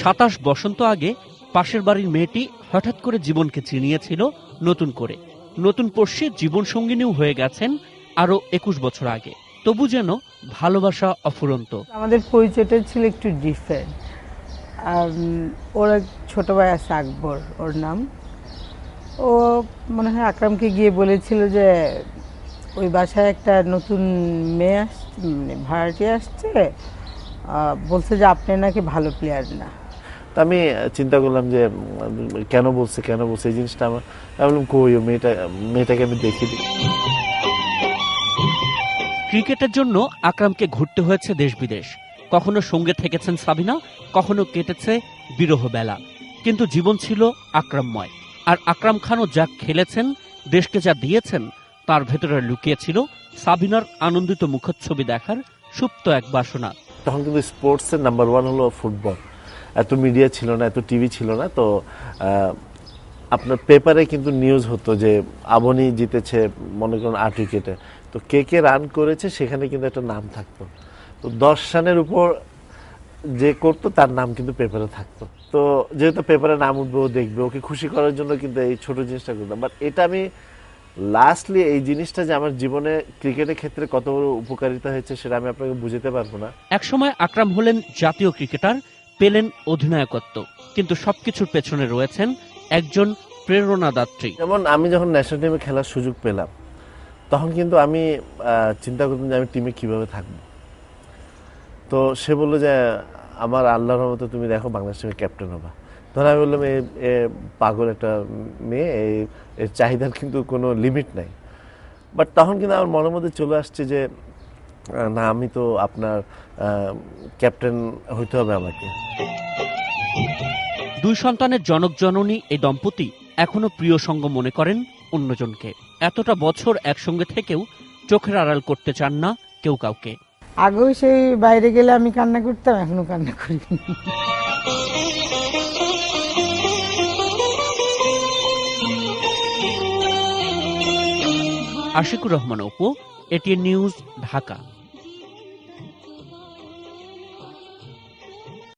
সাতাশ বসন্ত আগে পাশের বাড়ির মেয়েটি হঠাৎ করে জীবনকে চিনিয়েছিল নতুন করে। নতুন পড়শি জীবন সঙ্গিনীও হয়ে গেছেন আরও একুশ বছর আগে। তবু যেন ভালোবাসা অফুরন্ত। আমাদের পরিচয়টা ছিল একটু ডিফারেন্ট ওর এক ছোট ভাই আছে, আকবর, ওর নাম। ও মনে হয় আকরামকে গিয়ে বলেছিল যে, ওই বাসায় একটা নতুন মেয়ে আসছে মানে ভাড়াটি আসছে বলছে যে আপনি নাকি ভালো প্লেয়ার না। তা আমি চিন্তা করলাম যে কেন বলছে কেন বলছে এই জিনিসটা আমার আমি বললাম কই ও মেয়েটা মেয়েটাকে আমি দেখি দিই ক্রিকেটের জন্য আকরামকে ঘুরতে হয়েছে দেশ বিদেশ। কখনো সঙ্গে থেকেছেন সাবিনা কখনো কেটেছে বিরহ বেলা। কিন্তু জীবন ছিল আকরামময়। আর আকরাম খানও যা খেলেছেন দেশকে যা দিয়েছেন তার ভেতরে লুকিয়েছিল সাবিনার আনন্দিত মুখচ্ছবি দেখার সুপ্ত এক বাসনা। তখন কিন্তু স্পোর্টসের নাম্বার ওয়ান হলো ফুটবল। এত মিডিয়া ছিল না, এত টিভি ছিল না, তো আপনার পেপারে কিন্তু নিউজ হতো যে আবনি জিতেছে, মনে করুন, আট উইকেটে। তো কে কে রান করেছে সেখানে কিন্তু একটা নাম থাকতো। তো দশ রানের উপর যে করতো তার নাম কিন্তু পেপারে থাকতো। তো যেহেতু পেপারে নাম উঠবে, ও দেখবে, ওকে খুশি করার জন্য কিন্তু এই ছোট জিনিসটা করতাম। বাট এটা আমি লাস্টলি এই জিনিসটা যে আমার জীবনে ক্রিকেটের ক্ষেত্রে কত বড় উপকারিতা হয়েছে সেটা আমি আপনাকে বুঝতে পারব না। একসময় আকরাম হলেন জাতীয় ক্রিকেটার পেলেন অধিনায়কত্ব। কিন্তু সবকিছুর পেছনে রয়েছেন একজন প্রেরণাদাত্রী। যেমন আমি যখন ন্যাশনাল টিমে খেলার সুযোগ পেলাম তখন কিন্তু আমি চিন্তা করতাম যে আমি টিমে কীভাবে থাকব। তো সে বলল যে আমার আল্লাহর রহমতে তুমি দেখো বাংলাদেশ টিমের ক্যাপ্টেন হবা। তখন আমি বললাম এ পাগল একটা মেয়ে এই- এর চাহিদার কিন্তু কোনো লিমিট নাই। বাট তখন কিন্তু আমার মনের মধ্যে চলে আসছে যে না আমি তো আপনার ক্যাপ্টেন হইতে হবে আমাকে। দুই সন্তানের জনক জননী এই দম্পতি এখনও প্রিয় সঙ্গ মনে করেন অন্যজনকে। এতটা বছর একসঙ্গে থেকেও চোখের আড়াল করতে চান না কেউ কাউকে। আগেও সেই বাইরে গেলে আমি কান্না করতাম এখনও কান্না করি। Ashikur Rahman Apu ATN news Dhaka.